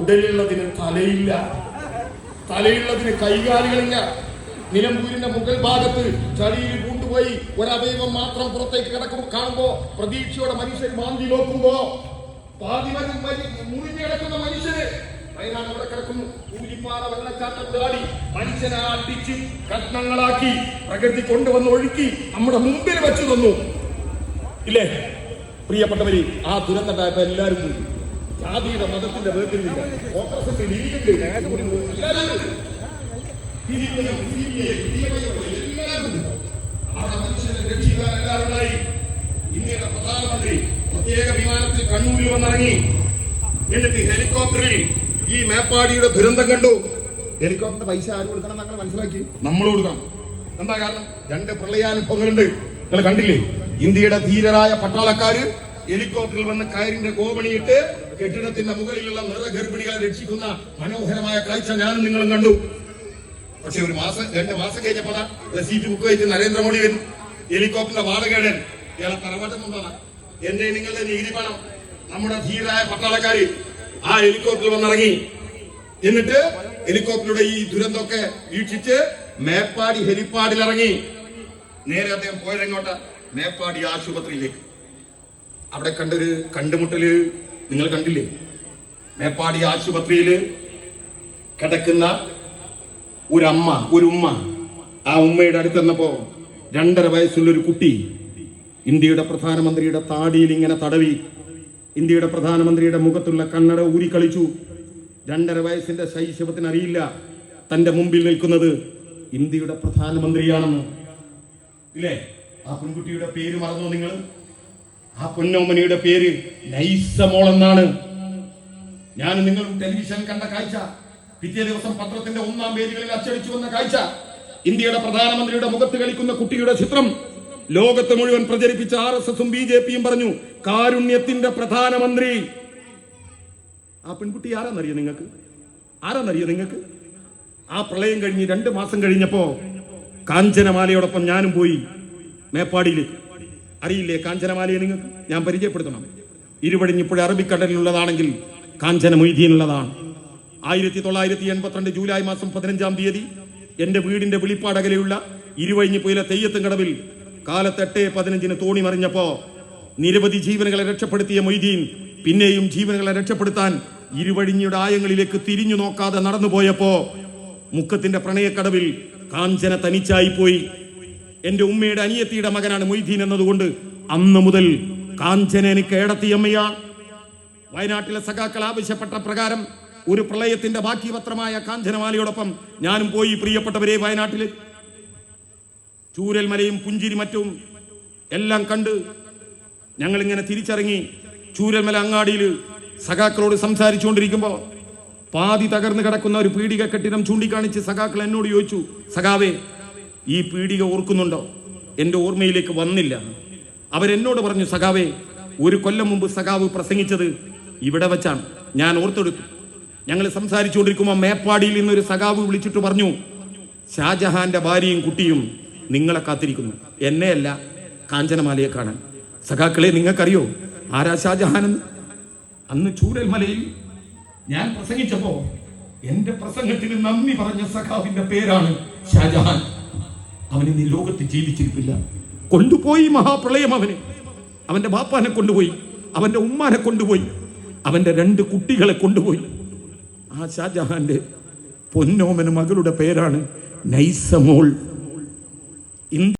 ഉടലുള്ളതിന് തലയില്ല. തലയുള്ളതിന് കൈകാലുകളില്ല. നിലമ്പൂരിന്റെ മുകൾ ഭാഗത്ത് ചളിയിൽ പൂണ്ടുപോയി ഒരവയവം മാത്രം പുറത്തേക്ക് കിടക്കുമ്പോൾ കാണുമ്പോ പ്രതീക്ഷയോടെ മനുഷ്യൻ മാന്തി നോക്കുമ്പോ പാതി മുറിഞ്ഞു കിടക്കുന്ന മനുഷ്യന് വയനാട് അവിടെ കിടക്കുന്നു. കൂലിപ്പാറ വെള്ളച്ചാട്ടം ചാടി മനുഷ്യനെ അടിച്ച് കഷ്ണങ്ങളാക്കി പ്രകൃതി കൊണ്ടുവന്ന് ഒഴുക്കി നമ്മുടെ മുമ്പിൽ വെച്ചു തന്നു. ഇല്ലേ? പ്രിയപ്പെട്ടവര് ആ ദുരന്തം എല്ലാവരും കൂടി ജാതിയുടെ മതത്തിന്റെ വേർതിരിവില്ല. കോൺഗ്രസിന്റെ എല്ലാവരും ഇന്ത്യയുടെ പ്രധാനമന്ത്രി പ്രത്യേക വിമാനത്തിൽ കണ്ണൂരിൽ വന്നിറങ്ങി എന്നിട്ട് ഹെലികോപ്റ്ററിൽ ഈ മേപ്പാടിയുടെ ദുരന്തം കണ്ടു. ഹെലികോപ്റ്റർ പൈസ ആര് കൊടുക്കണം ഞങ്ങൾ മനസ്സിലാക്കി? നമ്മൾ കൊടുക്കണം. എന്താ കാരണം? രണ്ട് പ്രളയാനുഭവങ്ങളുണ്ട്. നിങ്ങൾ കണ്ടില്ലേ? ഇന്ത്യയുടെ ധീരരായ പട്ടാളക്കാര് ഹെലികോപ്റ്ററിൽ വന്ന് കയറിന്റെ ഗോപണിയിട്ട് കെട്ടിടത്തിന്റെ മുകളിലുള്ള നിറഗർഭിണികളെ രക്ഷിക്കുന്ന മനോഹരമായ കാഴ്ച ഞാനും നിങ്ങളും കണ്ടു. പക്ഷെ ഒരു മാസം രണ്ട് മാസം കഴിഞ്ഞപ്പോൾ സീറ്റ് ബുക്ക് വെച്ച് നരേന്ദ്രമോദി വരും. ഹെലികോപ്റ്ററിന്റെ വാടകേടൻ ഇയാളെ തറവാട്ടം കൊണ്ടാണ് എന്റെ നിങ്ങളുടെ നികുതി പണം. നമ്മുടെ ധീരായ പട്ടാളക്കാര് ആ ഹെലികോപ്റ്ററിൽ വന്നിറങ്ങി. എന്നിട്ട് ഹെലികോപ്റ്ററുടെ ഈ ദുരന്തമൊക്കെ വീക്ഷിച്ച് മേപ്പാടി ഹെലിപ്പാഡിൽ ഇറങ്ങി നേരെ അദ്ദേഹം പോയതെങ്ങോട്ട് മേപ്പാടി ആശുപത്രിയിലേക്ക്. അവിടെ കണ്ടൊരു കണ്ടുമുട്ടൽ നിങ്ങൾ കണ്ടില്ലേ? മേപ്പാടി ആശുപത്രിയിൽ കിടക്കുന്ന ഒരമ്മ ഒരു ഉമ്മ ആ ഉമ്മയുടെ അടുത്ത് വന്നപ്പോ രണ്ടര വയസ്സുള്ള ഒരു കുട്ടി ഇന്ത്യയുടെ പ്രധാനമന്ത്രിയുടെ താടിയിൽ ഇങ്ങനെ തടവി ഇന്ത്യയുടെ പ്രധാനമന്ത്രിയുടെ മുഖത്തുള്ള കണ്ണട ഊരിക്കളിച്ചു. രണ്ടര വയസ്സിന്റെ ശൈശവത്തിന് അറിയില്ല തന്റെ മുമ്പിൽ നിൽക്കുന്നത് ഇന്ത്യയുടെ പ്രധാനമന്ത്രിയാണെന്ന്. ഇല്ലേ? ആ പെൺകുട്ടിയുടെ പേര് മറന്നോ നിങ്ങൾ? ആ പൊന്നോമനിയുടെ പേര് നൈസമോൾ എന്നാണ് ഞാൻ നിങ്ങൾ ടെലിവിഷൻ കണ്ട കാഴ്ച. പിറ്റേ ദിവസം പത്രത്തിന്റെ ഒന്നാം പേജുകളിൽ അച്ചടിച്ചു വന്ന കാഴ്ച. ഇന്ത്യയുടെ പ്രധാനമന്ത്രിയുടെ മുഖത്ത് കളിക്കുന്ന കുട്ടിയുടെ ചിത്രം. ലോകത്ത് മുഴുവൻ പ്രചരിപ്പിച്ച ആർ എസ് എസും ബി ജെ പിയും പറഞ്ഞു കാരുണ്യത്തിന്റെ പ്രധാനമന്ത്രി. ആ പെൺകുട്ടി ആരാന്നറിയോ നിങ്ങൾക്ക്? ആരാന്നറിയോ നിങ്ങൾക്ക്? ആ പ്രളയം കഴിഞ്ഞ് രണ്ട് മാസം കഴിഞ്ഞപ്പോ കാഞ്ചനമാലയോടൊപ്പം ഞാനും പോയി മേപ്പാടിയിലേക്ക്. അറിയില്ലേ കാഞ്ചനമാലയെ നിങ്ങൾക്ക്? ഞാൻ പരിചയപ്പെടുത്തണം. ഇരുപടിഞ്ഞിപ്പോഴും അറബിക്കടലിലുള്ളതാണെങ്കിൽ കാഞ്ചന മൊയ്തീനുള്ളതാണ്. ആയിരത്തി തൊള്ളായിരത്തി എൺപത്തിരണ്ട് ജൂലൈ മാസം പതിനഞ്ചാം തീയതി എന്റെ വീടിന്റെ വെളിപ്പാടകലെയുള്ള ഇരുവഴിഞ്ഞിപ്പുയിലെ തെയ്യത്തും കടവിൽ കാലത്തെട്ട് പതിനഞ്ചിന് തോണി മറിഞ്ഞപ്പോ നിരവധി ജീവനുകളെ രക്ഷപ്പെടുത്തിയ മൊയ്തീൻ പിന്നെയും ജീവനുകളെ രക്ഷപ്പെടുത്താൻ ഇരുവഴിഞ്ഞിയുടെ ആയങ്ങളിലേക്ക് തിരിഞ്ഞു നോക്കാതെ നടന്നുപോയപ്പോ മുക്കത്തിന്റെ പ്രണയക്കടവിൽ കാഞ്ചന തനിച്ചായി പോയി എന്റെ ഉമ്മയുടെ അനിയത്തിയുടെ മകനാണ് മൊയ്തീൻ എന്നതുകൊണ്ട് അന്ന് മുതൽ കാഞ്ചന എനിക്ക് ഏടത്തിയമ്മയാണ് വയനാട്ടിലെ സഖാക്കൾ ആവശ്യപ്പെട്ട പ്രകാരം ഒരു പ്രളയത്തിന്റെ ബാക്കി പത്രമായ കാഞ്ചനമാലയോടൊപ്പം ഞാനും പോയി. പ്രിയപ്പെട്ടവരെ വയനാട്ടിൽ ചൂരൽമലയും പുഞ്ചിരി മറ്റും എല്ലാം കണ്ട് ഞങ്ങളിങ്ങനെ തിരിച്ചിറങ്ങി ചൂരൽമല അങ്ങാടിയിൽ സഖാക്കളോട് സംസാരിച്ചുകൊണ്ടിരിക്കുമ്പോൾ പാതി തകർന്നു കിടക്കുന്ന ഒരു പീടിക കെട്ടിടം ചൂണ്ടിക്കാണിച്ച് സഖാക്കൾ എന്നോട് ചോദിച്ചു സഖാവേ ഈ പീഡിക ഓർക്കുന്നുണ്ടോ? എന്റെ ഓർമ്മയിലേക്ക് വന്നില്ല. അവരെന്നോട് പറഞ്ഞു സഖാവേ ഒരു കൊല്ലം മുമ്പ് സഖാവ് പ്രസംഗിച്ചത് ഇവിടെ വെച്ചാണ്. ഞാൻ ഓർത്തെടുത്തു. ഞങ്ങൾ സംസാരിച്ചുകൊണ്ടിരിക്കുമ്പോൾ മേപ്പാടിയിൽ ഒരു സഖാവ് വിളിച്ചിട്ട് പറഞ്ഞു ഷാജഹാന്റെ ഭാര്യയും കുട്ടിയും നിങ്ങളെ കാത്തിരിക്കുന്നു. എന്നെയല്ല കാഞ്ചനമാലയെ കാണാൻ. സഖാക്കളെ നിങ്ങൾക്കറിയോ? ആരാ ഷാജഹാനെന്ന് അന്ന് ചൂരൽമലയിൽ ഞാൻ പ്രസംഗിച്ചപ്പോ എന്റെ പ്രസംഗത്തിന് നന്ദി പറഞ്ഞ സഖാവിന്റെ പേരാണ് ഷാജഹാൻ. അവൻ നീ ലോകത്ത് ജീവിച്ചിരിപ്പില്ല. കൊണ്ടുപോയി മഹാപ്രളയം അവനെ. അവന്റെ ബാപ്പാനെ കൊണ്ടുപോയി അവന്റെ ഉമ്മാനെ കൊണ്ടുപോയി അവന്റെ രണ്ട് കുട്ടികളെ കൊണ്ടുപോയി. ആ ഷാജഹാന്റെ പൊന്നോമന് മകളുടെ പേരാണ് നൈസമോൾ. ഇന്ത്യ